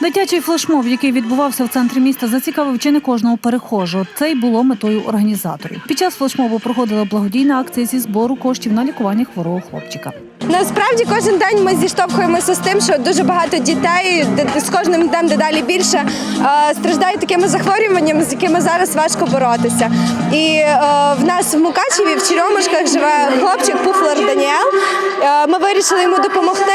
Дитячий флешмоб, який відбувався в центрі міста, зацікавив чи не кожного перехожого. Це й було метою організаторів. Під час флешмобу проходила благодійна акція зі збору коштів на лікування хворого хлопчика. Насправді кожен день ми зіштовхуємося з тим, що дуже багато дітей з кожним днем дедалі більше е, страждають такими захворюваннями, з якими зараз важко боротися. І е, в нас в Мукачеві в Черемушках живе хлопчик Пуфлер Даніел. Е, ми вирішили йому допомогти,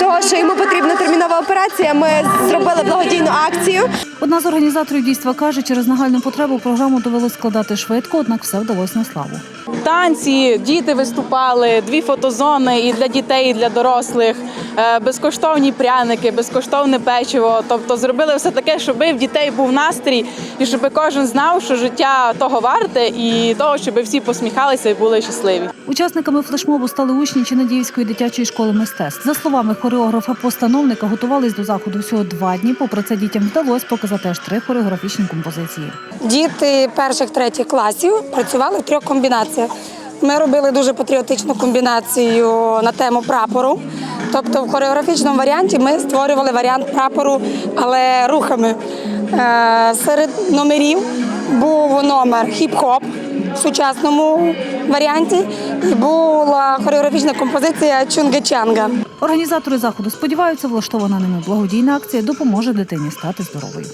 того що йому потрібна термінова операція. Ми зробили благодійну акцію. Одна з організаторів дійства каже, через нагальну потребу програму довелось складати швидко, однак все вдалося на славу. Танці, діти виступали, дві фотозони і для дітей, і для дорослих, е, безкоштовні пряники, безкоштовне печиво. Тобто зробили все таке, щоб в дітей був настрій, і щоб кожен знав, що життя того варте, і того, щоб всі посміхалися і були щасливі. Учасниками флешмобу стали учні Чинадіївської дитячої школи мистецтв. За словами хореографа-постановника, готувались до заходу всього два дні. Попри це дітям вдалося показати аж три хореографічні композиції. Діти перших третіх класів працювали в трьох комбінаціях. Ми робили дуже патріотичну комбінацію на тему прапору. Тобто в хореографічному варіанті ми створювали варіант прапору, але рухами. Е, Серед номерів був номер хіп-хоп в сучасному варіанті і була хореографічна композиція Чунга-Чанга. Організатори заходу сподіваються, влаштована ними благодійна акція допоможе дитині стати здоровою.